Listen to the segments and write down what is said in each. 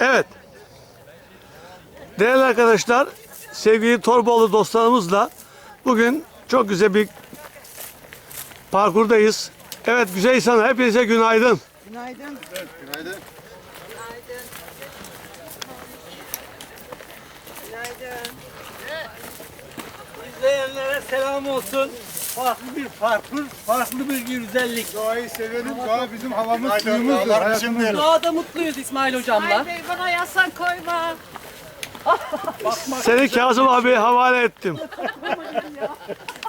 Evet. Değerli arkadaşlar, sevgili Torbalı dostlarımızla bugün çok güzel bir parkurdayız. Evet güzel insanlar, hepinize günaydın. Günaydın. Günaydın. Günaydın. İzleyenlere selam olsun. Farklı bir parkur, farklı bir güzellik. Doğayı sevelim. Doğa bizim havamız, suyumuzdur. Hayatımızdır. Doğada mutluyuz İsmail hocamla. Bey bana yazsan koyma. Seni Kazım abiye havale ettim.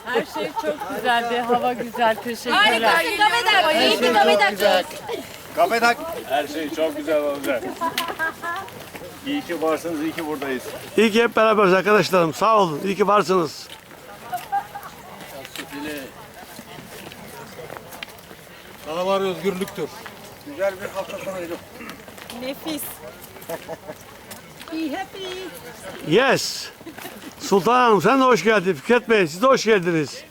Her şey çok güzeldi. Hava güzel. Teşekkürler. Harika. Davedak. Yiğit'i davedak. Kapetak. Her şey çok güzel olacak. İyi ki varsınız, iyi ki buradayız. İyi ki hep beraberiz arkadaşlarım. Sağ olun. İyi ki varsınız. Dağlar özgürlüktür. Güzel bir hafta sonuydu. Nefis. Be happy. Yes. Sultan Hanım sen de hoş geldin. Fikret Bey siz de hoş geldiniz.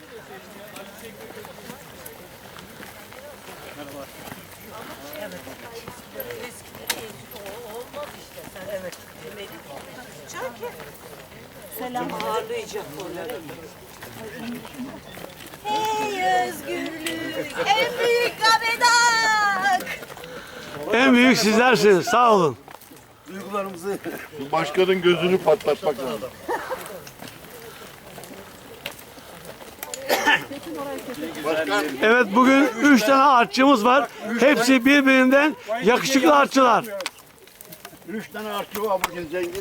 Hey En büyük davedak. En büyük sizlersiniz. Sağ olun. Duygularımızı Başkanın gözünü patlatmak lazım. Evet bugün üç tane artçımız var. Hepsi birbirinden yakışıklı artçılar. Üç tane artçı var bugün zengin.